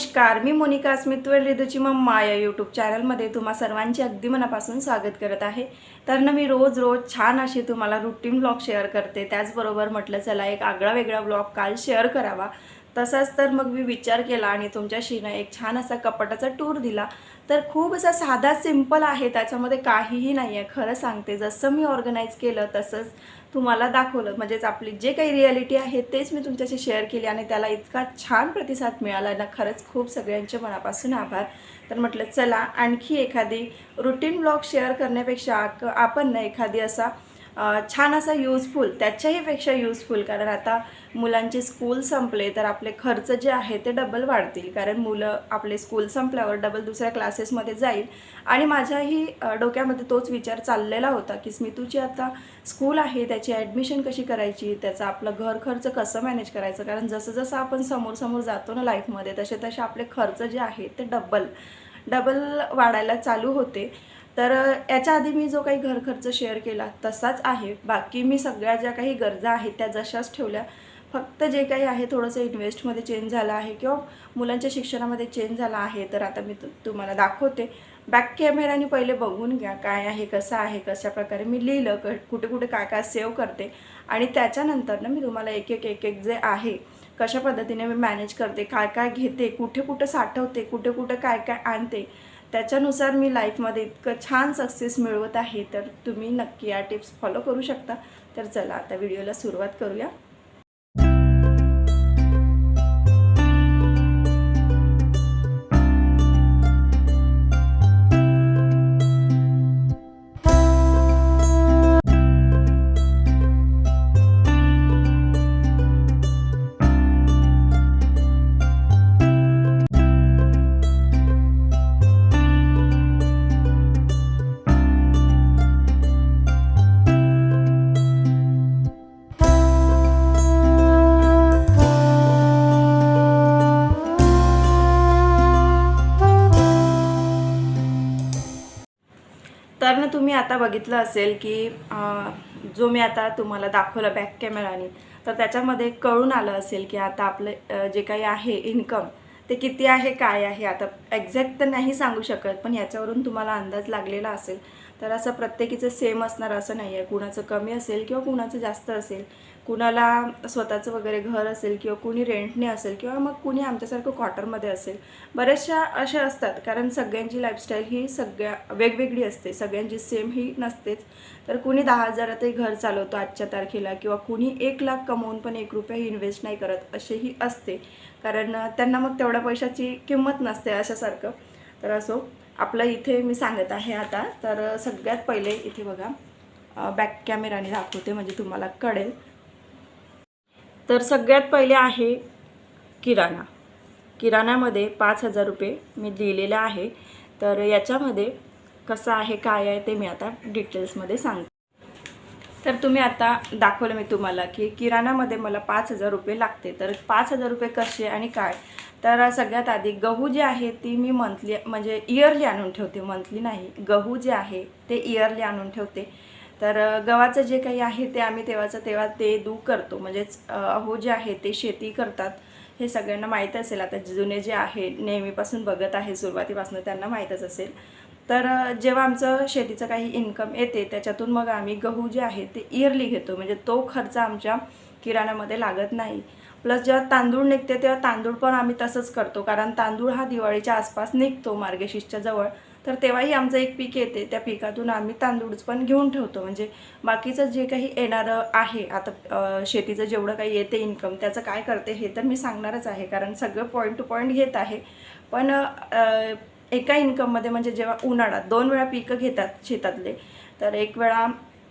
नमस्कार मी मोनिका अस्मित्व रिदूची मम्मा या यूट्यूब चॅनलमध्ये तुम्हा सर्वांचे अगदी मनापासून स्वागत करत आहे. तर ना मी रोज रोज छान अशी तुम्हाला रुटीन ब्लॉग शेअर करते. त्याचबरोबर म्हटलं चला एक आगळा वेगळा ब्लॉग काल शेअर करावा. तसाच तर मग मी विचार केला आणि तुमच्याशी ना एक छान असा कपाटाचा टूर दिला. तर खूप असा साधा सिंपल आहे. त्याच्यामध्ये काहीही नाही आहे खरं सांगते जसं मी ऑर्गनाईज केलं तसंच तुम्हाला दाखवलं. म्हणजेच आपली जे काही रियालिटी आहे तेच मी तुमच्याशी शेअर केली आणि त्याला इतका छान प्रतिसाद मिळाला. ना खरंच खूप सगळ्यांचे मनापासून आभार. तर म्हटलं चला आणखी एखादी रुटीन ब्लॉग शेअर करण्यापेक्षा आपण ना एखादी असा छान असा यूजफुल त्याच्याहीपेक्षा यूजफुल कारण आता मुलांचे स्कूल संपले तर आपले खर्च जे आहे ते डबल वाढतील. कारण मुलं आपले स्कूल संपल्यावर डबल दुसऱ्या क्लासेसमध्ये जाईल. आणि माझ्याही डोक्यामध्ये तोच विचार चाललेला होता की स्मितूची आता स्कूल आहे त्याची ॲडमिशन कशी करायची त्याचा आपलं घर खर्च कसं मॅनेज करायचं? कारण जसं जसं आपण समोर समोर जातो ना लाईफमध्ये तसे तसे आपले खर्च जे आहेत ते डबल डबल वाढायला चालू होते. तर याच्या आधी मी जो काही घर खर्च शेअर केला तसाच आहे. बाकी मी सगळ्या ज्या काही गरजा आहेत त्या जशाच ठेवल्या. फक्त जे काही आहे थोडंसं इन्व्हेस्टमध्ये चेंज झालं आहे किंवा मुलांच्या शिक्षणामध्ये चेंज झाला आहे तर आता मी तुम्हाला दाखवते. बॅक कॅमेराने पहिले बघून घ्या काय आहे कसं आहे कशा प्रकारे मी लिहिलं क कुठे कुठे काय काय सेव्ह करते. आणि त्याच्यानंतर ना मी तुम्हाला एक एक एक एक जे आहे कशा पद्धतीने मी मॅनेज करते काय काय घेते कुठे कुठं साठवते कुठे कुठं काय काय आणते त्याच्यानुसार मी लाईफमध्ये इतकं छान सक्सेस मिळवत आहे तर तुम्ही नक्की या टिप्स फॉलो करू शकता. तर चला आता व्हिडिओला सुरुवात करूया. तुम्ही आता बघितलं असेल की जो मी आता तुम्हाला दाखवला बॅक कॅमेराने तर त्याच्यामध्ये कळून आलं असेल की आता आपलं जे काही आहे इन्कम ते किती आहे काय आहे? आता एक्झॅक्ट तर नाही सांगू शकत पण याच्यावरून तुम्हाला अंदाज लागलेला असेल. तर असं प्रत्येकीचं सेम असणार असं नाही आहे कुणाचं कमी असेल किंवा कुणाचं जास्त असेल कुणाला स्वतःचं वगैरे घर असेल किंवा कुणी रेंटने असेल किंवा मग कुणी आमच्यासारखं क्वार्टरमध्ये असेल बऱ्याचशा अशा असतात. कारण सगळ्यांची लाईफस्टाईल ही सगळ्या वेगवेगळी असते. सगळ्यांची सेम ही नसतेच. तर कुणी दहा हजारातही घर चालवतो आजच्या तारखेला किंवा कुणी एक लाख कमवून पण एक रुपयाही इन्व्हेस्ट नाही करत असेही असते. कारण त्यांना मग तेवढ्या पैशाची किंमत नसते अशासारखं. तर असो आपलं इथे मी सांगत आहे आता. तर सगळ्यात पहिले इथे बघा बॅक कॅमेराने दाखवते म्हणजे तुम्हाला कळेल. तर सगळ्यात पहिले आहे किराणा. किराणामध्ये पाच हजार रुपये मी दिलेलं आहे. तर याच्यामध्ये कसं आहे काय आहे ते मी आता डिटेल्समध्ये सांगते. तर तुम्ही आता दाखवलं मी तुम्हाला की किराणामध्ये मला पाच हजार रुपये लागते. तर पाच हजार रुपये कसे आणि काय? तर सगळ्यात आधी गहू जे आहे ती मी मंथली म्हणजे इयरली आणून ठेवते. मंथली नाही गहू जे आहे ते इयरली आणून ठेवते. तर गव्हाचं जे काही आहे ते आम्ही तेव्हाचं तेव्हा ते दू करतो. म्हणजेच अहो जे आहे ते शेती करतात हे सगळ्यांना माहीत असेल. आता जुने जे आहे नेहमीपासून बघत आहे सुरुवातीपासून त्यांना माहीतच असेल. तर जेव्हा आमचं शेतीचं काही इन्कम येते त्याच्यातून मग आम्ही गहू जे आहे ते इयरली घेतो. म्हणजे तो खर्च आमच्या किराण्यामध्ये लागत नाही. प्लस जेव्हा तांदूळ निघते तेव्हा तांदूळ पण आम्ही तसंच करतो. कारण तांदूळ हा दिवाळीच्या आसपास निघतो मार्गशीर्षच्या जवळ. तर तेव्हाही आमचं एक पीक येते. त्या पिकातून आम्ही तांदूळच पण घेऊन ठेवतो. म्हणजे बाकीचं जे काही येणारं आहे आता शेतीचं जेवढं काही येते इन्कम त्याचं काय करते हे तर मी सांगणारच आहे. कारण सगळं पॉईंट टू पॉईंट घेत आहे. पण एका इन्कममध्ये म्हणजे जेव्हा उन्हाळ्यात दोन वेळा पिकं घेतात शेतातले तर एक वेळा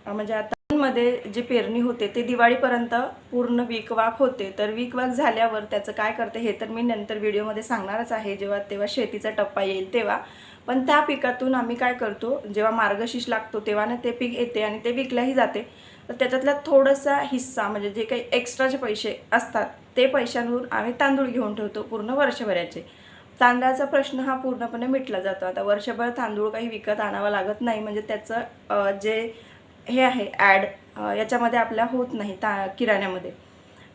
म्हणजे आता मध्ये जे पेरणी होते ते दिवाळीपर्यंत पूर्ण विकवाक होते. तर वीकवाक झाल्यावर त्याचं काय करते हे तर मी नंतर व्हिडिओमध्ये सांगणारच आहे. जेव्हा तेव्हा शेतीचा टप्पा येईल तेव्हा. पण त्या पिकातून आम्ही काय करतो जेव्हा मार्गशीर्ष लागतो तेव्हा ना ते पीक येते आणि ते विकल्याही जाते. तर त्याच्यातला थोडासा हिस्सा म्हणजे जे काही एक्स्ट्राचे पैसे असतात ते पैशांवरून आम्ही तांदूळ घेऊन ठेवतो पूर्ण वर्षभराचे. तांदळाचा प्रश्न हा पूर्णपणे मिटला जातो. आता वर्षभर तांदूळ काही विकत आणावं लागत नाही. म्हणजे त्याचं जे हे आहे ॲड याच्यामध्ये आपल्या होत नाही ता किराण्यामध्ये.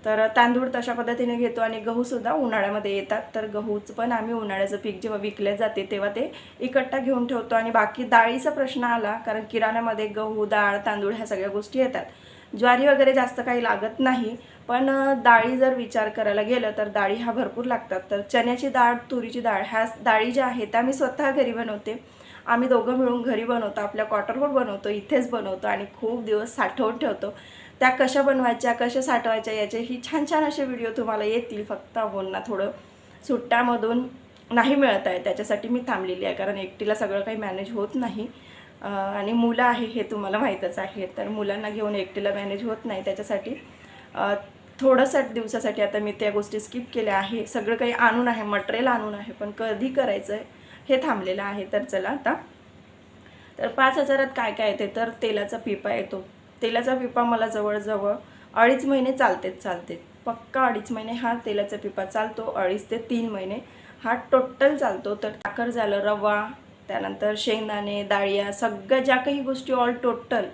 तर तांदूळ तशा पद्धतीने घेतो आणि गहूसुद्धा उन्हाळ्यामध्ये येतात. तर गहूचं पण आम्ही उन्हाळ्याचं पीक जेव्हा विकले जाते तेव्हा ते इकट्ठा घेऊन ठेवतो आणि बाकी डाळीचा प्रश्न आला कारण किराण्यामध्ये गहू डाळ तांदूळ ह्या सगळ्या गोष्टी येतात. ज्वारी वगैरे जास्त काही लागत नाही पण डाळी जर विचार करायला गेलं तर डाळी ह्या भरपूर लागतात. तर चण्याची डाळ तुरीची डाळ ह्या डाळी ज्या आहेत त्या मी स्वतः घरी बनवते. आम्ही दोघं मिळून घरी बनवतो आपल्या क्वार्टरवर बनवतो इथेच बनवतो आणि खूप दिवस साठवून ठेवतो. त्या कशा बनवायच्या कशा साठवायच्या याचे ही छान छान असे व्हिडिओ तुम्हाला येतील. फक्त अहोंना थोडं सुट्ट्यामधून नाही मिळत आहे त्याच्यासाठी मी थांबलेली आहे. कारण एकटीला सगळं काही मॅनेज होत नाही. आणि मुलं आहे हे तुम्हाला माहीतच आहे. तर मुलांना घेऊन एकटीला मॅनेज होत नाही त्याच्यासाठी थोडंसं दिवसासाठी आता मी त्या गोष्टी स्किप केल्या आहे. सगळं काही आणून आहे मटेरियल आणून आहे पण कधी करायचं आहे हे थांबलेलं आहे तर चला आता. तर पाच हजारात काय काय येते? तर तेलाचा पिपा येतो. तेलाचा पिपा मला जवळजवळ अडीच महिने चालतेच चालते पक्का अडीच महिने हा तेलाचा पिपा चालतो अडीच ते तीन महिने. हा टोटल चालतो तर साखर झालं रवा त्यानंतर शेंगदाणे डाळिया सगळ्या ज्या काही गोष्टी ऑल टोटल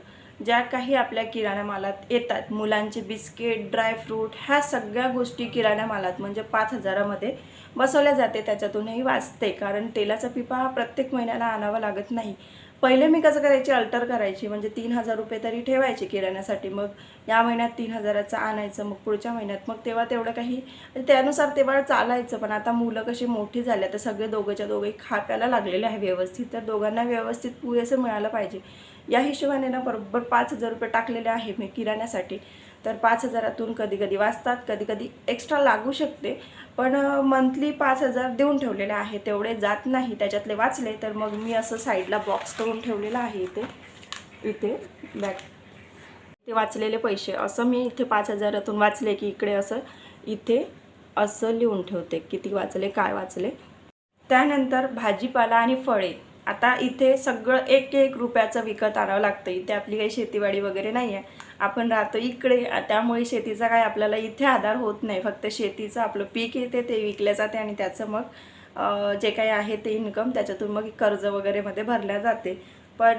ज्या काही आपल्या किराणा मालात येतात मुलांचे बिस्किट ड्रायफ्रूट ह्या सगळ्या गोष्टी किराणा मालात म्हणजे पाच हजारामध्ये बसवल्या जाते त्याच्यातूनही वाचते. कारण तेलाचा पिपा हा प्रत्येक महिन्याला आणावा लागत नाही. पहिले मी कसं करायची? अल्टर करायची. म्हणजे तीन हजार रुपये तरी ठेवायचे किराण्यासाठी. मग या महिन्यात तीन हजाराचं आणायचं मग पुढच्या महिन्यात. मग तेव्हा तेवढं काही त्यानुसार तेव्हा चालायचं. पण आता मुलं कशी मोठी झाली तर सगळे दोघंच्या दोघे खा प्यायला लागलेले आहे व्यवस्थित. तर दोघांना व्यवस्थित पुरेसं मिळालं पाहिजे. या हिशोबाने ना बरोबर पाच हजार रुपये टाकलेले आहे मी किराण्यासाठी. तर पाच हजारातून कधी कधी वाचतात कधी कधी एक्स्ट्रा लागू शकते. पण मंथली पाच हजार देऊन ठेवलेले आहे. तेवढे जात नाही त्याच्यातले वाचले तर मग मी असं साईडला बॉक्स करून ठेवलेला आहे इथे. इथे बॅग ते वाचलेले पैसे. असं मी इथे पाच हजारातून वाचले की इकडे असं इथे असं लिहून ठेवते. किती वाचले काय वाचले. त्यानंतर भाजीपाला आणि फळे. आता इथे सगळं एक एक रुपयाचं विकत आणावं लागतं इथे आपली काही शेतीवाडी वगैरे नाही आहे आपण राहतो इकडे. त्यामुळे शेतीचा काय आपल्याला इथे आधार होत नाही. फक्त शेतीचं आपलं पीक येते ते विकल्या जाते आणि त्याचं मग जे काही आहे ते इन्कम त्याच्यातून मग कर्ज वगैरेमध्ये भरल्या जाते. पण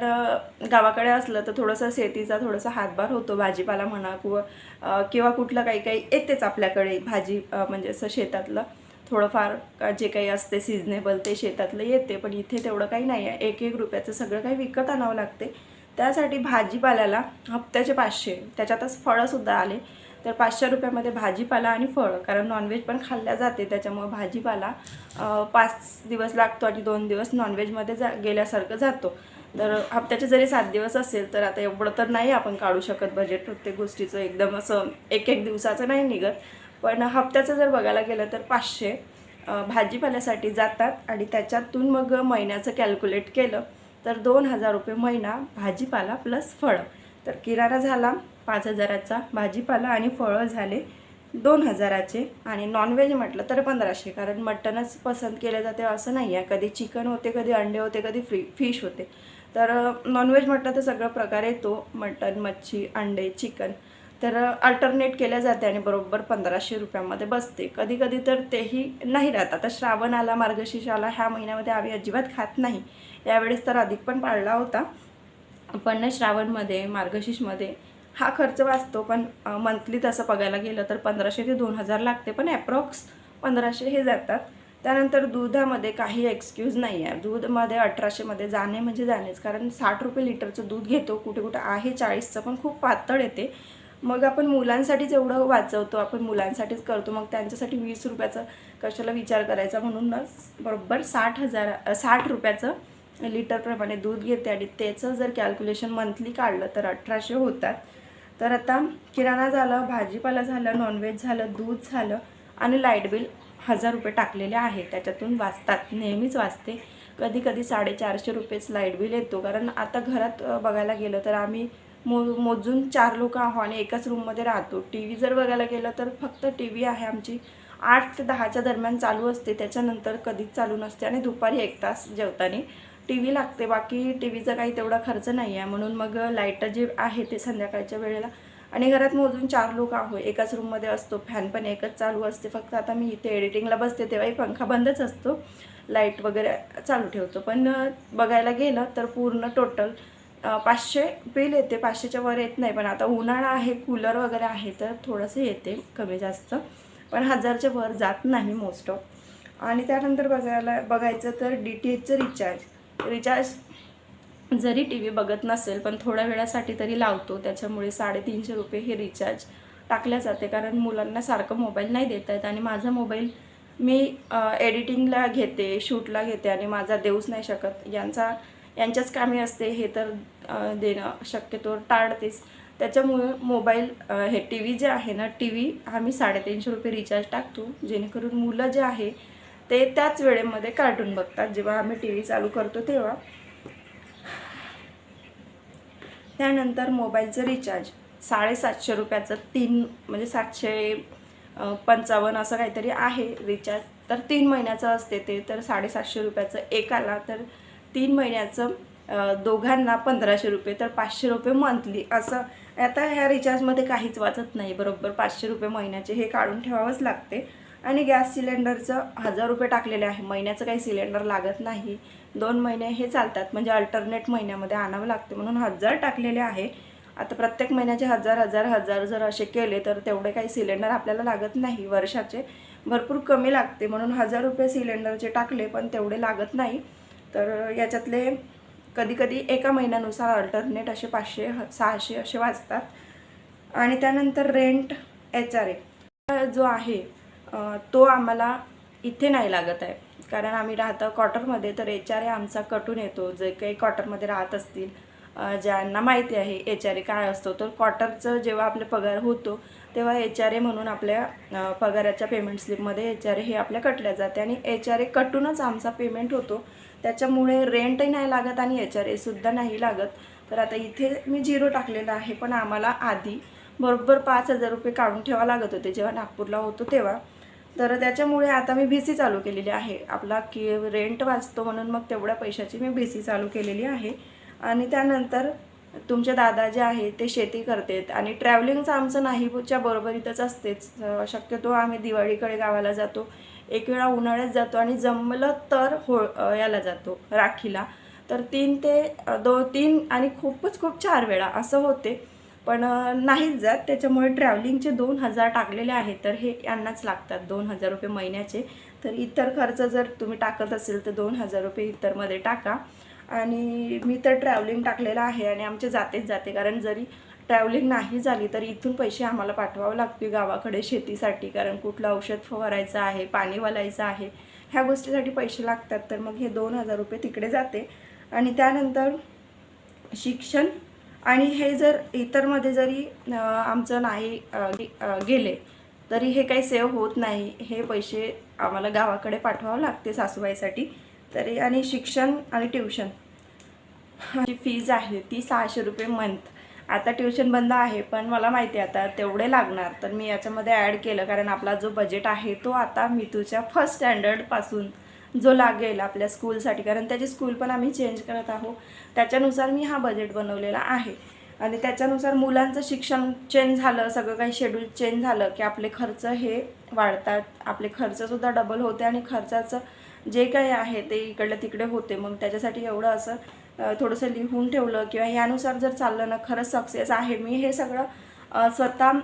गावाकडे असलं तर थोडंसं शेतीचा थोडासा हातभार होतो. भाजीपाला म्हणा किंवा किंवा कुठलं काही काही येतेच आपल्याकडे भाजी म्हणजे असं शेतातलं. थोडंफार का जे काही असते सिजनेबल ते शेतातलं येते पण इथे तेवढं काही नाही आहे. एक एक रुपयाचं सगळं काही विकत आणावं लागते. त्यासाठी भाजीपाल्याला हप्त्याचे पाचशे त्याच्यातच फळंसुद्धा आले. तर पाचशे रुपयामध्ये भाजीपाला आणि फळं कारण नॉनव्हेज पण खाल्ल्या जाते. त्याच्यामुळं भाजीपाला पाच दिवस लागतो आणि दोन दिवस नॉनव्हेजमध्ये जा गेल्यासारखं जातो. तर हप्त्याचे जरी सात दिवस असेल तर आता एवढं तर नाही आपण काढू शकत बजेट प्रत्येक गोष्टीचं. एकदम असं एक एक दिवसाचं नाही निघत. पण हप्त्याचं जर बघायला गेलं तर पाचशे भाजीपाल्यासाठी जातात आणि त्याच्यातून मग महिन्याचं कॅल्क्युलेट केलं तर दोन हजार रुपये महिना भाजीपाला प्लस फळं. तर किराणा झाला पाच हजाराचा भाजीपाला आणि फळं झाले दोन हजाराचे आणि नॉनव्हेज म्हटलं तर पंधराशे. कारण मटनच पसंत केलं जाते असं नाही आहे. कधी चिकन होते कधी अंडे होते कधी फ्री फिश होते. तर नॉनव्हेज म्हटलं तर सगळं प्रकार येतो. मटन मच्छी अंडे चिकन तर अल्टरनेट केल्या जाते आणि बरोबर पंधराशे रुपयामध्ये बसते. कधी कधी तर तेही नाही राहत. आता श्रावण आला मार्गशीर्ष आला ह्या महिन्यामध्ये आम्ही अजिबात खात नाही. यावेळेस तर अधिक पण पाळला होता. पण श्रावणमध्ये मार्गशीर्षमध्ये हा खर्च वाचतो. पण मंथली तसं बघायला गेलं तर पंधराशे ते दोन हजार लागते. पण ॲप्रॉक्स पंधराशे हे जातात. त्यानंतर दुधामध्ये काही एक्सक्यूज नाही आहे. दूधमध्ये अठराशेमध्ये जाणे म्हणजे जाणेच. कारण साठ रुपये लिटरचं दूध घेतो. कुठे कुठे आहे चाळीसचं पण खूप पातळ येते. मग आपण मुलांसाठीच एवढं वाचवतो आपण मुलांसाठीच करतो मग त्यांच्यासाठी वीस रुपयाचं कशाला विचार करायचा? म्हणूनच बरोबर साठ हजार साठ रुपयाचं लिटरप्रमाणे दूध घेते आणि त्याचं जर कॅल्क्युलेशन मंथली काढलं तर अठराशे होतात. तर आता किराणा झालं भाजीपाला झालं नॉनव्हेज झालं दूध झालं आणि लाइट बिल हजार रुपये टाकलेले आहे. त्याच्यातून वाचतात नेहमीच वाचते. कधी कधी साडेचारशे रुपयेच लाइट बिल येतो. कारण आता घरात बघायला गेलं तर आम्ही मो मोजून चार लोक आहो आणि एकाच रूममध्ये राहतो. टी व्ही जर बघायला गेलं तर फक्त टी व्ही आहे आमची. आठ ते दहाच्या दरम्यान चालू असते. त्याच्यानंतर कधीच चालू नसते आणि दुपारी एक तास जेवताना टी व्ही लागते. बाकी टी व्हीचा काही तेवढा खर्च नाही आहे. म्हणून मग लाइट जे आहे ते संध्याकाळच्या वेळेला आणि घरात मोजून चार लोक आहो. एकाच रूममध्ये असतो. फॅन पण एकच चालू असते. फक्त आता मी इथे एडिटिंगला बसते तेव्हाही पंखा बंदच असतो. लाइट वगैरे चालू ठेवतो. पण बघायला गेलं तर पूर्ण टोटल पाचशे बिल येते पाचशेच्या वर येत नाही पण आता उन्हाळा आहे कूलर वगैरे आहे तर थोडंसं येते कमी जास्त. पण हजारच्या वर जात नाही मोस्ट ऑफ आणि त्यानंतर बघायला बघायचं तर डी टी एचचं रिचार्ज रिचार्ज जरी टी व्ही बघत नसेल पण थोड्या वेळासाठी तरी लावतो. त्याच्यामुळे साडेतीनशे रुपये हे रिचार्ज टाकल्या जाते कारण मुलांना सारखं मोबाईल नाही देता येत. आणि माझा मोबाईल मी एडिटिंगला घेते शूटला घेते आणि माझा देऊच नाही शकत. यांचा यांच्याच कामी असते हे तर देणं शक्यतो टाळतेच. त्याच्यामुळे मोबाईल हे टी व्ही जे आहे ना टी व्ही आम्ही साडेतीनशे रुपये रिचार्ज टाकतो. जेणेकरून मुलं जे आहे ते त्याच वेळेमध्ये कार्टून बघतात. जेव्हा आम्ही टी व्ही चालू करतो तेव्हा. त्यानंतर मोबाईलचं रिचार्ज साडेसातशे रुपयाचं तीन म्हणजे सातशे पंचावन्न असं काहीतरी आहे रिचार्ज तर तीन महिन्याचं असते ते. तर साडेसातशे रुपयाचं एकाला तर तीन महिन्याचं दोघांना पंधराशे रुपये तर पाचशे रुपये मंथली असं. आता ह्या रिचार्जमध्ये काहीच वाचत नाही बरोबर? पाचशे रुपये महिन्याचे हे काढून ठेवावंच लागते. आणि गॅस सिलेंडरचं हजार रुपये टाकलेले आहे. महिन्याचं काही सिलेंडर लागत नाही. दोन महिने हे चालतात. म्हणजे अल्टरनेट महिन्यामध्ये आणावं लागते म्हणून हजार टाकलेले आहे. आता प्रत्येक महिन्याचे हजार हजार हजार जर असे केले तर तेवढे काही सिलेंडर आपल्याला लागत नाही वर्षाचे. भरपूर कमी लागते म्हणून हजार रुपये सिलेंडरचे टाकले पण तेवढे लागत नाही. तर याच्यातले कधीकधी एका महिन्यानुसार अल्टरनेट असे पाचशे ह- सहाशे असे वाचतात. आणि त्यानंतर रेंट एच आर ए जो आहे तो आम्हाला इथे नाही लागत आहे. कारण आम्ही राहतं क्वार्टरमध्ये तर एच आर ए आमचा कटून येतो. जे काही क्वार्टरमध्ये राहत असतील ज्यांना माहिती आहे एच आर ए काय असतो तर क्वार्टरचं जेव्हा आपले पगार होतो तेव्हा एच आर ए म्हणून आपल्या पगाराच्या पेमेंट स्लिपमध्ये एच आर ए हे आपल्या कटल्या जाते. आणि एच आर ए कटूनच आमचा पेमेंट होतो. त्याच्यामुळे रेंटही नाही लागत आणि एच आर एसुद्धा नाही लागत. तर आता इथे मी झिरो टाकलेला आहे पण आम्हाला आधी बरोबर पाच हजार रुपये काढून ठेवा लागत होते जेव्हा नागपूरला होतो तेव्हा. तर त्याच्यामुळे आता मी सी चालू केलेली आहे. आपला की रेंट वाचतो म्हणून मग तेवढ्या पैशाची मी सी चालू केलेली आहे. आणि त्यानंतर तुमचे दादा जे आहे ते शेती करतात आणि ट्रॅव्हलिंगचं आमचं नाहीच्या बरोबरीतच असतेच. शक्यतो आम्ही दिवाळीकडे गावाला जातो. एक वेळा उन्हाळ्यात जातो आणि जमलं तर हो याला जातो राखीला. तर तीन ते दो तीन आणि खूपच खूप चार वेळा असं होते. पण नाहीच जात. त्याच्यामुळे ट्रॅव्हलिंगचे दोन हजार टाकलेले आहेत. तर हे यांनाच लागतात दोन हजार रुपये महिन्याचे. तर इतर खर्च जर तुम्ही टाकत असेल तर दोन हजार रुपये इतरमध्ये टाका. आणि मी तर ट्रॅव्हलिंग टाकलेलं आहे आणि आमचे जातेच जाते. कारण जरी ट्रॅव्हलिंग नाही झाली तर इथून पैसे आम्हाला पाठवावं लागतील गावाकडे शेतीसाठी कारण कुठलं औषध फवारायचं आहे पाणी वलायचं आहे ह्या गोष्टीसाठी पैसे लागतात. तर मग हे दोन हजार रुपये तिकडे जाते. आणि त्यानंतर शिक्षण आणि हे जर इतरमध्ये जरी आमचं नाही गेले तरी हे काही सेव्ह होत नाही. हे पैसे आम्हाला गावाकडे पाठवावं लागते सासूबाईसाठी. तरी आणि शिक्षण आणि ट्युशन. जी फीज आहे ती सहाशे रुपये मंथ आता ट्युशन बंद आहे पण मला माहिती आहे आता तेवढे लागणार. तर मी याच्यामध्ये ॲड केलं कारण आपला जो बजेट आहे तो आता मितूच्या फर्स्ट स्टँडर्डपासून जो लागेल आपल्या स्कूलसाठी कारण त्याची स्कूल पण आम्ही चेंज करत आहोत. त्याच्यानुसार मी हा बजेट बनवलेला आहे. आणि त्याच्यानुसार मुलांचं शिक्षण चेंज झालं सगळं काही शेड्यूल चेंज झालं की आपले खर्च हे वाढतात. आपले खर्चसुद्धा डबल होते आणि खर्चाचं जे काही आहे ते इकडलं तिकडे होते. मग त्याच्यासाठी एवढं असं थोडंसं लिहून ठेवलं किंवा यानुसार जर चाललं ना खरंच सक्सेस आहे. मी हे सगळं स्वतः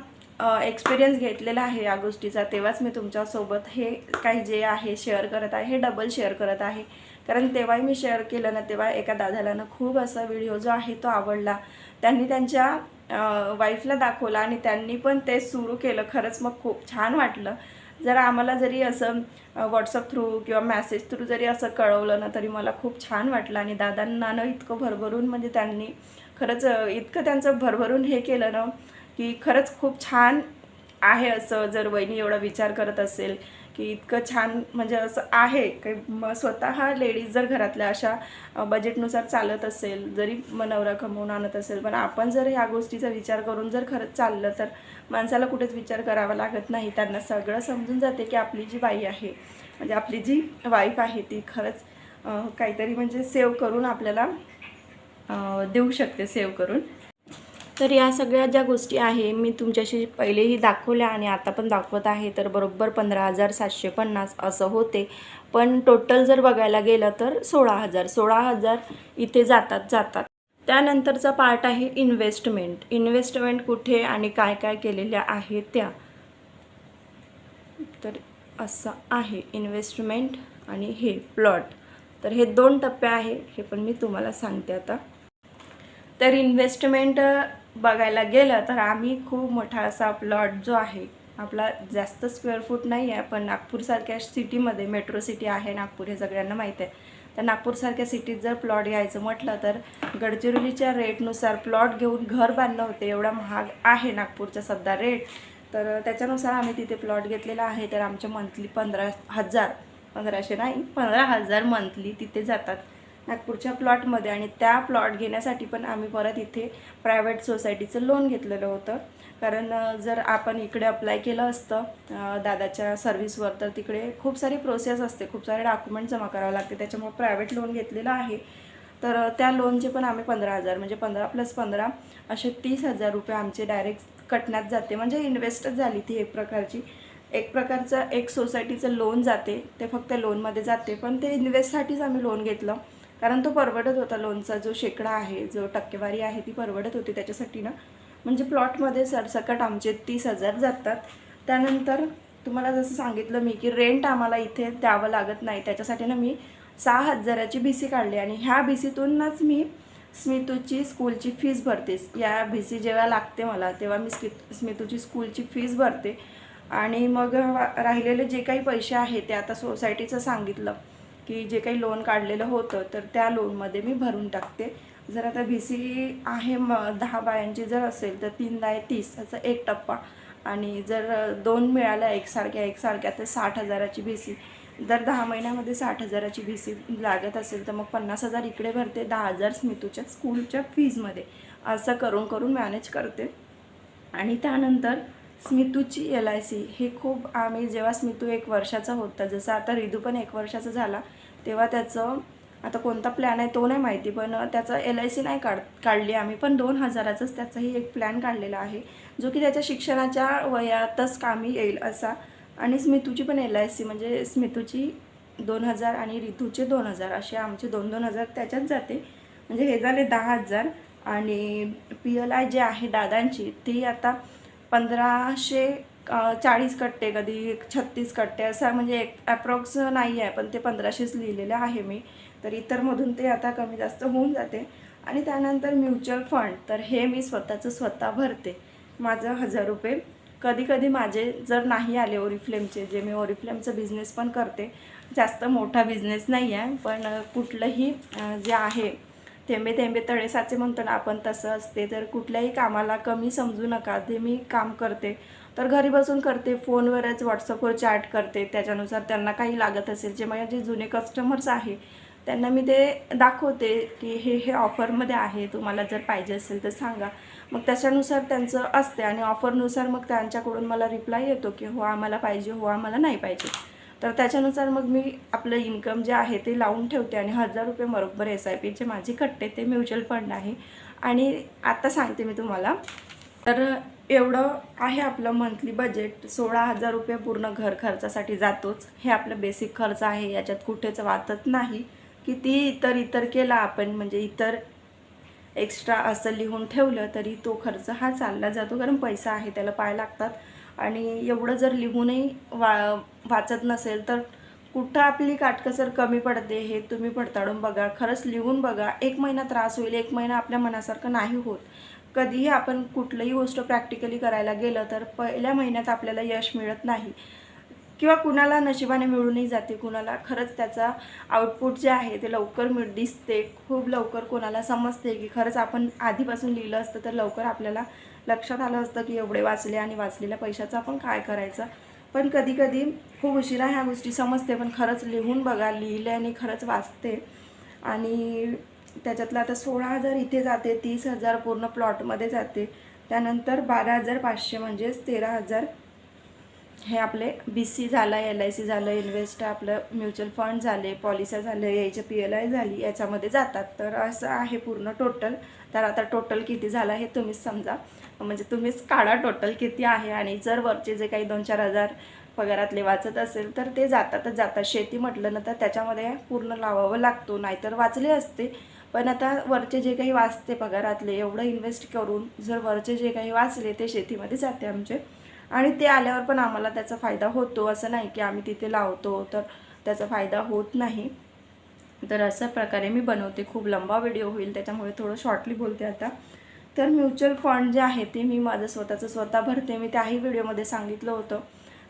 एक्सपिरियन्स घेतलेला आहे या गोष्टीचा. तेव्हाच मी तुमच्यासोबत हे काही जे आहे शेअर करत आहे हे डबल शेअर करत आहे. कारण तेव्हाही मी शेअर केलं ना तेव्हा एका दादाला ना खूप असा व्हिडिओ जो आहे तो आवडला. त्यांनी त्यांच्या वाईफला दाखवला आणि त्यांनी पण ते सुरू केलं. खरंच मग खूप छान वाटलं. जर आम्हाला जरी असं व्हॉट्सअप थ्रू किंवा मॅसेज थ्रू जरी असं कळवलं ना तरी मला खूप छान वाटलं. आणि दादांना ना इतकं भरभरून म्हणजे त्यांनी खरंच इतकं त्यांचं भरभरून हे केलं ना की खरंच खूप छान आहे असं जर वहिनी एवढा विचार करत असेल. की इतकं छान म्हणजे असं आहे काही म स्वतः लेडीज जर घरातल्या अशा बजेटनुसार चालत असेल जरी नवरा कमवून आणत असेल पण आपण जर ह्या गोष्टीचा विचार करून जर खरंच चाललं तर माणसाला कुठेच विचार करावा लागत नाही. त्यांना सगळं समजून जाते की आपली जी बाई आहे म्हणजे आपली जी वाईफ आहे ती खरंच काहीतरी म्हणजे सेव्ह करून आपल्याला देऊ शकते सेव्ह करून. तर या सगळ्या ज्या गोष्टी आहे मी तुमच्याशी पहिलेही दाखवल्या आणि आता पण दाखवत आहे तर बरोबर पंधरा हजार सातशे पन्नास असं होते. पण टोटल जर बघायला गेलं तर सोळा हजार सोळा हजार इथे जातात जातात. त्यानंतरचा पार्ट आहे इन्व्हेस्टमेंट इन्व्हेस्टमेंट कुठे आणि काय काय केलेल्या आहे त्या. तर असं आहे इन्व्हेस्टमेंट आणि हे प्लॉट तर हे दोन टप्पे आहे हे पण मी तुम्हाला सांगते आता. तर इन्व्हेस्टमेंट बघायला गेलं तर आम्ही खूप मोठा असा प्लॉट जो आहे आपला जास्त स्क्वेअर फूट नाही आहे पण नागपूरसारख्या सिटीमध्ये मेट्रो सिटी आहे नागपूर हे सगळ्यांना माहीत आहे. तर नागपूरसारख्या सिटीत जर प्लॉट घ्यायचं म्हटलं तर गडचिरोलीच्या रेटनुसार प्लॉट घेऊन घर बांधणं होते एवढा महाग आहे नागपूरचा सध्या रेट तर त्याच्यानुसार आम्ही तिथे प्लॉट घेतलेला आहे तर आमच्या मंथली पंधरा हजार पंधराशे नाही पंधरा हजार मंथली तिथे जातात. नागपूरच्या प्लॉटमध्ये आणि त्या प्लॉट घेण्यासाठी पण आम्ही परत इथे प्रायव्हेट सोसायटीचं लोन घेतलेलं होतं. कारण जर आपण इकडे अप्लाय केलं असतं दादाच्या सर्व्हिसवर तर तिकडे खूप सारी प्रोसेस असते. खूप सारे डॉक्युमेंट जमा करावं लागते. त्याच्यामुळे प्रायव्हेट लोन घेतलेलं आहे. तर त्या लोनचे पण आम्ही पंधरा हजार म्हणजे पंधरा प्लस पंधरा असे तीस हजार रुपये आमचे डायरेक्ट कटण्यात जाते. म्हणजे इन्व्हेस्टच झाली ती एक प्रकारची. एक प्रकारचं एक सोसायटीचं लोन जाते. ते फक्त लोनमध्ये जाते. पण ते इन्व्हेस्टसाठीच आम्ही लोन घेतलं. कारण तो परवडत होता लोनचा जो शेकडा आहे जो टक्केवारी आहे ती परवडत होती त्याच्यासाठी ना. म्हणजे प्लॉटमध्ये सरसकट आमचे तीस हजार जातात. त्यानंतर तुम्हाला जसं सांगितलं मी की रेंट आम्हाला इथे द्यावं लागत नाही. त्याच्यासाठी ना मी सहा हजाराची बी सी काढली आणि ह्या बी सीतूनच मी स्मितूची स्कूलची फीज भरते. या बी सी जेव्हा लागते मला तेव्हा मी स्मित स्मितूची स्कूलची फीज भरते. आणि मग राहिलेले जे काही पैसे आहेत ते आता सोसायटीचं सांगितलं. की जे काही लोन काढलेलं होतं तर त्या लोनमध्ये मी भरून टाकते. जर आता बी सी आहे म दहा बायांची जर असेल तर तीन दाय तीस असं एक टप्पा. आणि जर दोन मिळाल्या एकसारख्या एकसारख्या तर साठ हजाराची बी सी जर दहा महिन्यामध्ये साठ हजाराची बी सी लागत असेल तर मग पन्नास हजार इकडे भरते दहा हजार स्मितूच्या स्कूलच्या फीजमध्ये. असं करून करून मॅनेज करते. आणि त्यानंतर स्मितूची एल आय सी हे खूप आम्ही जेव्हा स्मितू एक वर्षाचा होता जसं आता रिदू पण एक वर्षाचा झाला तेव्हा त्याचं आता कोणता प्लॅन आहे तो नाही माहिती पण त्याचं एल आय सी नाही काढ काढली आम्ही. पण दोन हजाराचाच त्याचाही एक प्लॅन काढलेला आहे जो की त्याच्या शिक्षणाच्या वयातच कामी येईल असा. आणि स्मितूची पण एल आय सी म्हणजे स्मितूची दोन हजार आणि रितूचे दोन हजार असे आमचे दोन दोन हजार त्याच्यात जाते. म्हणजे हे झाले दहा हजार. आणि पी एल आय जे आहे दादांची ती आता पंधराशे चाळीस कट्टे कधी छत्तीस कट्टे असं म्हणजे एक ॲप्रॉक्स नाही आहे पण ते पंधराशेच लिहिलेलं आहे मी. तर इतरमधून ते आता कमी जास्त होऊन जाते. आणि त्यानंतर म्युच्युअल फंड तर हे मी स्वतःचं स्वतः भरते. माझं हजार रुपये. कधी कधी माझे जर नाही आले ओरिफ्लेमचे जे मी ओरिफ्लेमचं बिझनेस पण करते जास्त मोठा बिझनेस नाही आहे पण कुठलंही जे आहे थेंबे थेंबे तळे साचे म्हणतो ना आपण तसं असते. तर कुठल्याही कामाला कमी समजू नका. ते मी काम करते तर घरी बसून करते फोनवरच व्हॉट्सअपवर चॅट करते. त्याच्यानुसार त्यांना काही लागत असेल जे माझे जे जुने कस्टमर्स आहे त्यांना मी ते दाखवते की हे हे ऑफरमध्ये आहे तुम्हाला जर पाहिजे असेल तर सांगा. मग त्याच्यानुसार त्यांचं असते आणि ऑफरनुसार मग त्यांच्याकडून मला रिप्लाय येतो की हो आम्हाला पाहिजे हो आम्हाला नाही पाहिजे. तर त्याच्यानुसार मग मी आपलं इन्कम जे आहे ते लावून ठेवते आणि हजार रुपये बरोबर एस आय पीचे माझे कट्टे ते म्युच्युअल फंड आहे. आणि आत्ता सांगते मी तुम्हाला. तर एवढं आहे आपलं मंथली बजेट सोळा हजार रुपये पूर्ण घर खर्चासाठी जातोच. हे आपलं बेसिक खर्च आहे. याच्यात कुठेच वाटत नाही. किती इतर इतर केला आपण. म्हणजे इतर एक्स्ट्रा असं लिहून ठेवलं तरी तो खर्च हा चालला जातो. कारण पैसा आहे त्याला पाय लागतात. आणि एवढं जर लिहूनही वा वाचत नसेल तर कुठं आपली काटकसर कमी पडते हे तुम्ही पडताळून बघा. खरंच लिहून बघा. एक महिना त्रास होईल एक महिना आपल्या मनासारखं नाही होत. कधीही आपण कुठलंही गोष्ट प्रॅक्टिकली करायला गेलं तर पहिल्या महिन्यात आपल्याला यश मिळत नाही. किंवा कुणाला नशिबाने मिळूनही जाते कुणाला खरंच त्याचा आउटपुट जे आहे ते लवकर मिळ दिसते. खूप लवकर कोणाला समजते की खरंच आपण आधीपासून लिहिलं असतं तर लवकर आपल्याला लक्षात आलं असतं की एवढे वाचले आणि वाचलेल्या पैशाचं आपण काय करायचं. पण कधीकधी खूप उशिरा ह्या गोष्टी समजते पण खरंच लिहून बघा लिहिल्याने खरंच वाचते. आणि त्याच्यातलं आता सोळा हजार इथे जाते तीस हजार पूर्ण प्लॉटमध्ये जाते. त्यानंतर बारा हजार पाचशे म्हणजेच तेरा हजार हे आपले बी सी झालं एल आय सी झालं इन्व्हेस्ट आपलं म्युच्युअल फंड झाले पॉलिसी झाले याचे पी एल आय झाली याच्यामध्ये जातात. तर असं आहे पूर्ण टोटल तर आता टोटल किती झालं हे तुम्हीच समजा. म्हणजे तुम्हीच काढा टोटल किती आहे आणि जर वरचे जे काही दोन चार हजार पगारातले वाचत असेल तर ते जातातच जातात. शेती म्हटलं ना तर त्याच्यामध्ये पूर्ण लावावं लागतो. नाहीतर वाचले असते. पण आता वरचे जे काही वाचते पगारातले एवढं इन्व्हेस्ट करून जर वरचे जे काही वाचले ते शेतीमध्ये जाते आमचे. आणि ते आल्यावर पण आम्हाला त्याचा फायदा होतो. असं नाही की आम्ही तिथे लावतो तर त्याचा फायदा होत नाही. तर अशा प्रकारे मी बनवते. खूप लंबा व्हिडिओ होईल त्याच्यामुळे थोडं शॉर्टली बोलते आता. तर म्युच्युअल फंड जे आहे ते मी माझं स्वतःचं स्वतः भरते. मी त्याही व्हिडिओमध्ये सांगितलं होतं.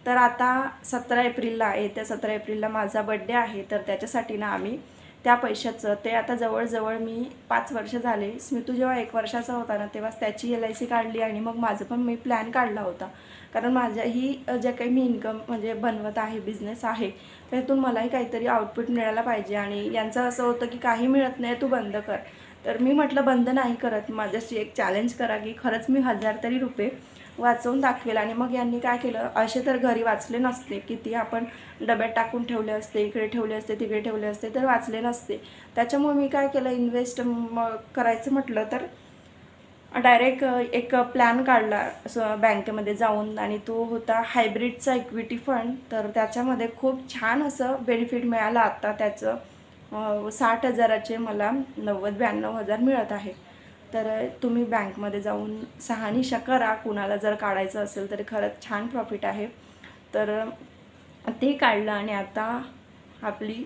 तर आता सतरा एप्रिलला येत्या सतरा एप्रिलला माझा बड्डे आहे. तर त्याच्यासाठी ना आम्ही त्या पैशाचं. ते आता जवळजवळ मी पाच वर्ष झाले. स्मितू जेव्हा एक वर्षाचा होता ना तेव्हाच त्याची एल आय सी काढली आणि मग माझं पण मी प्लॅन काढला होता. कारण माझ्याही जे काही मी इन्कम म्हणजे बनवत आहे बिझनेस आहे त्यातून मलाही काहीतरी आउटपुट मिळायला पाहिजे आणि यांचं असं होतं की काही मिळत नाही तू बंद कर. तर मी म्हटलं बंद नाही करत. माझ्याशी एक चॅलेंज करा की खरंच मी हजार तरी रुपये वाचवून दाखवेल. आणि मग यांनी काय केलं? असे तर घरी वाचले नसते. किती आपण डब्यात टाकून ठेवले असते इकडे ठेवले असते तिकडे ठेवले असते तर वाचले नसते. त्याच्यामुळे मी काय केलं? इन्व्हेस्ट करायचं म्हटलं तर डायरेक्ट एक प्लॅन काढला. असं बँकेमध्ये जाऊन. आणि तो होता हायब्रिडचा इक्विटी फंड तर त्याच्यामध्ये खूप छान असं बेनिफिट मिळालं. आत्ता त्याचं साठ हजाराचे मला नव्वद ब्याण्णव हजार मिळत आहे. तर तुम्ही बँकमध्ये जाऊन सहानिशा करा कुणाला जर काढायचं असेल तर खरंच छान प्रॉफिट आहे. तर ते काढलं आणि आता आपली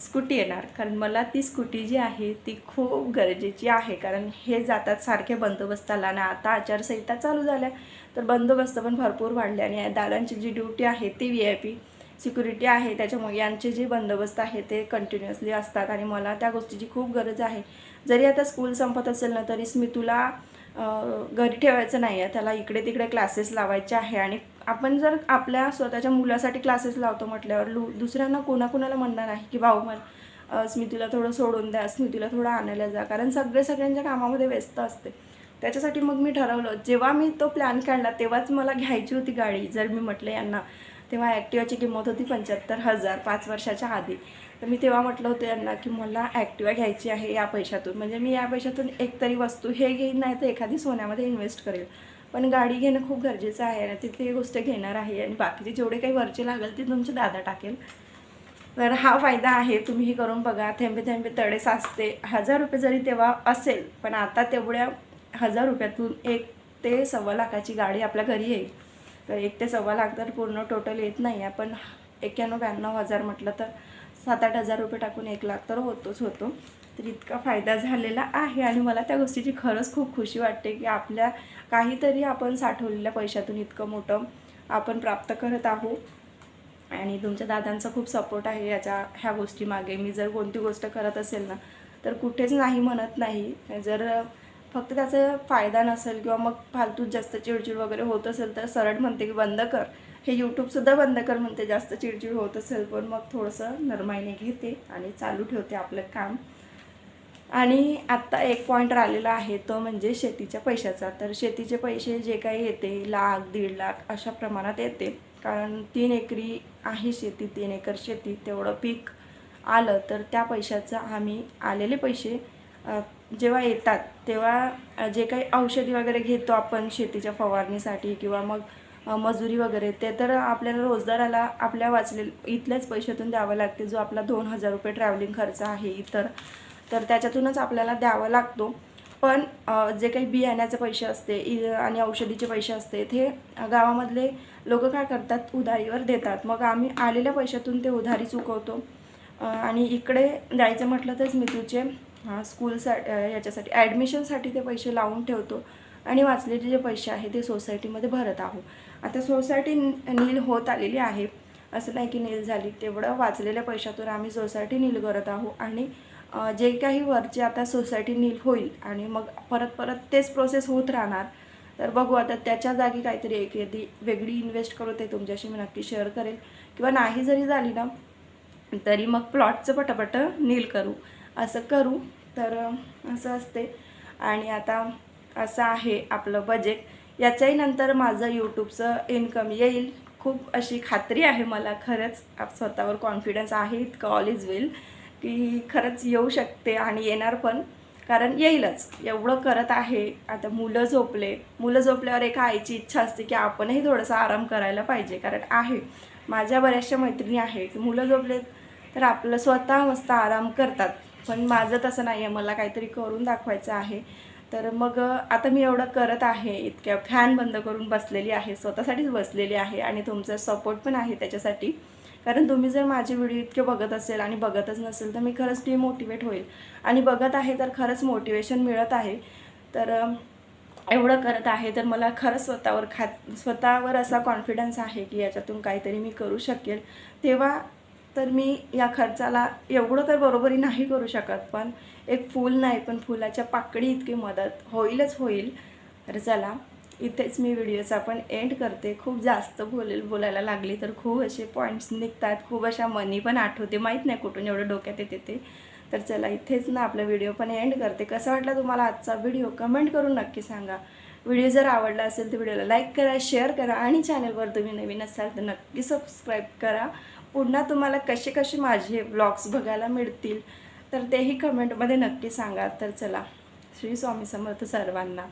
स्कूटी येणार. कारण मला ती स्कूटी जी आहे ती खूप गरजेची आहे. कारण हे जातात सारखे बंदोबस्ताला आणि आता आचारसंहिता चालू झाल्या. तर बंदोबस्त पण भरपूर वाढले आणि दादांची जी ड्युटी आहे ती व्ही आय पी सिक्युरिटी आहे. त्याच्यामुळे यांचे जे बंदोबस्त आहे ते कंटिन्युअसली असतात आणि मला त्या गोष्टीची खूप गरज आहे. जरी आता स्कूल संपत असेल ना तरी स्मितूला घरी ठेवायचं नाही आहे. त्याला इकडे तिकडे क्लासेस लावायचे आहे. आणि आपण जर आपल्या स्वतःच्या मुलासाठी क्लासेस लावतो म्हटल्यावर लु दुसऱ्यांना कोणाकोणाला म्हणणार नाही की भाऊ मला स्मितीला थोडं सोडून द्या स्मितीला थोडं आणायला जा. कारण सगळे सगळ्यांच्या कामामध्ये व्यस्त असते. त्याच्यासाठी मग मी ठरवलं जेव्हा मी तो प्लॅन काढला तेव्हाच मला घ्यायची होती गाडी. जर मी म्हटलं यांना तेव्हा ॲक्टिवाची किंमत होती पंच्याहत्तर हजार पाच वर्षाच्या आधी. तर मी तेव्हा म्हटलं होतं यांना की मला ॲक्टिवा घ्यायची आहे या पैशातून. म्हणजे मी या पैशातून एक तरी वस्तू हे घेईन नाही तर एखादी सोन्यामध्ये इन्व्हेस्ट करेल. पण गाडी घेणं खूप गरजेचं आहे आणि तिथे गोष्ट घेणार आहे आणि बाकीचे जेवढे काही वरचे लागेल ते तुमचे दादा टाकेल. तर हा फायदा आहे तुम्हीही करून बघा. थेंबे थेंबे तडे साचते. हजार रुपये जरी तेव्हा असेल पण आता तेवढ्या हजार रुपयातून एक ते सव्वा लाखाची गाडी आपल्या घरी येईल. तर एक ते सव्वा लाख तर पूर्ण टोटल येत नाही आहे पण एक्क्याण्णव ब्याण्णव हजार म्हटलं तर सात आठ हजार रुपये टाकून एक लाख तर होतोच होतो. तर इतका फायदा झालेला आहे आणि मला त्या गोष्टीची खरंच खूप खुशी वाटते की आपल्या काहीतरी आपण साठवलेल्या पैशातून इतकं मोठं आपण प्राप्त करत आहोत. आणि तुमच्या दादांचा खूप सपोर्ट आहे याच्या ह्या गोष्टीमागे मी जर कोणती गोष्ट करत असेल ना तर कुठेच नाही म्हणत नाही. जर फक्त त्याचा फायदा नसेल किंवा मग फालतूच जास्त चिडचिड वगैरे होत असेल तर सरळ म्हणते की बंद कर. हे यूट्यूबसुद्धा बंद कर म्हणते. जास्त चिडचिड होत असेल पण मग थोडंसं नरमाईने घेते आणि चालू ठेवते आपलं काम. आणि आत्ता एक पॉईंट राहिलेला आहे तो म्हणजे शेतीच्या पैशाचा. तर शेतीचे पैसे जे काही येते लाख दीड लाख अशा प्रमाणात येते. कारण तीन एकरी आहे शेती तीन एकर शेती. तेवढं पीक आलं तर त्या पैशाचं आम्ही आलेले पैसे जेव्हा येतात तेव्हा जे काही औषधी वगैरे घेतो आपण शेतीच्या फवारणीसाठी किंवा मग मजुरी वगैरे ते तर आपल्याला रोजदाराला आपल्या वाचले इथल्याच पैशातून द्यावं लागते जो आपला दोन हजार रुपये ट्रॅव्हलिंग खर्च आहे इतर. तर त्याच्यातूनच आपल्याला द्यावा लागतो. पण जे काही बियाण्याचे पैसे असते इ आणि औषधीचे पैसे असते ते गावामधले लोक काय करतात उधारीवर देतात. मग आम्ही आलेल्या पैशातून ते उधारी चुकवतो. आणि इकडे द्यायचं म्हटलं तर स्मितूचे स्कूलसा याच्यासाठी ॲडमिशनसाठी ते पैसे लावून ठेवतो. आणि वाचलेले जे पैसे आहे ते सोसायटीमध्ये भरत आहोत. आता सोसायटी नील होत आलेली आहे. असं नाही की नील झाली तेवढं वाचलेल्या पैशातून आम्ही सोसायटी नील करत आहोत आणि जे काही वरचे आता सोसायटी नील होईल आणि मग परत परत तेच प्रोसेस होत राहणार तर बघू आता त्याच्या जागी काहीतरी एखादी वेगळी इन्व्हेस्ट करू ते तुमच्याशी मी नक्की शेअर करेल. किंवा नाही जरी झाली ना तरी मग प्लॉटचं पटापट नील करू. असं करू तर असं असते. आणि आता असं आहे आपलं बजेट याच्याही नंतर माझं यूट्यूबचं इन्कम येईल. खूप अशी खात्री आहे मला. खरंच स्वतःवर कॉन्फिडन्स आहे इतकं ऑल इज वेल की खरंच येऊ शकते आणि येणार पण. कारण येईलच. एवढं करत आहे. आता मुलं झोपले. मुलं झोपल्यावर एका आईची इच्छा असते की आपणही थोडासा आराम करायला पाहिजे. कारण आहे. माझ्या बऱ्याचशा मैत्रिणी आहे की मुलं झोपले तर आपलं स्वतः मस्त आराम करतात. पण माझं तसं नाही आहे मला काहीतरी करून दाखवायचं आहे. तर मग आता मी एवढं करत आहे इतक्या फॅन बंद करून बसलेली आहे स्वतःसाठीच बसलेली आहे आणि तुमचा सपोर्ट पण आहे त्याच्यासाठी. कारण तुम्ही जर माझे व्हिडिओ इतके बघत असेल आणि बघतच नसेल तर मी खरंच डिमोटिवेट होईल. आणि बघत आहे तर खरंच मोटिवेशन मिळत आहे. तर एवढं करत आहे तर मला खरंच स्वतःवर खात स्वतःवर असा कॉन्फिडन्स आहे की याच्यातून काहीतरी मी करू शकेल. तेव्हा तर मी या खर्चाला एवढं तर बरोबरी नाही करू शकत पण एक फूल नाही पण फुलाच्या पाकळी इतकी मदत होईलच होईल. तर चला इथेच मी व्हिडिओचा पण एंड करते. खूप जास्त बोलेल बोलायला लागली तर खूप असे पॉईंट्स निघतात खूप अशा मनी पण आठवते. माहीत नाही कुठून एवढं डोक्यात येते ते. तर चला इथेच ना आपला व्हिडिओ पण एंड करते. कसा वाटला तुम्हाला आजचा व्हिडिओ कमेंट करून नक्की सांगा. व्हिडिओ जर आवडला असेल तर व्हिडिओला लाईक करा शेअर करा आणि चॅनलवर तुम्ही नवीन असाल तर नक्की सबस्क्राईब करा. पुन्हा तुम्हाला कसे कसे माझे ब्लॉग्स बघायला मिळतील तर तेही कमेंटमध्ये नक्की सांगा. तर चला श्री स्वामी समर्थ सर्वांना.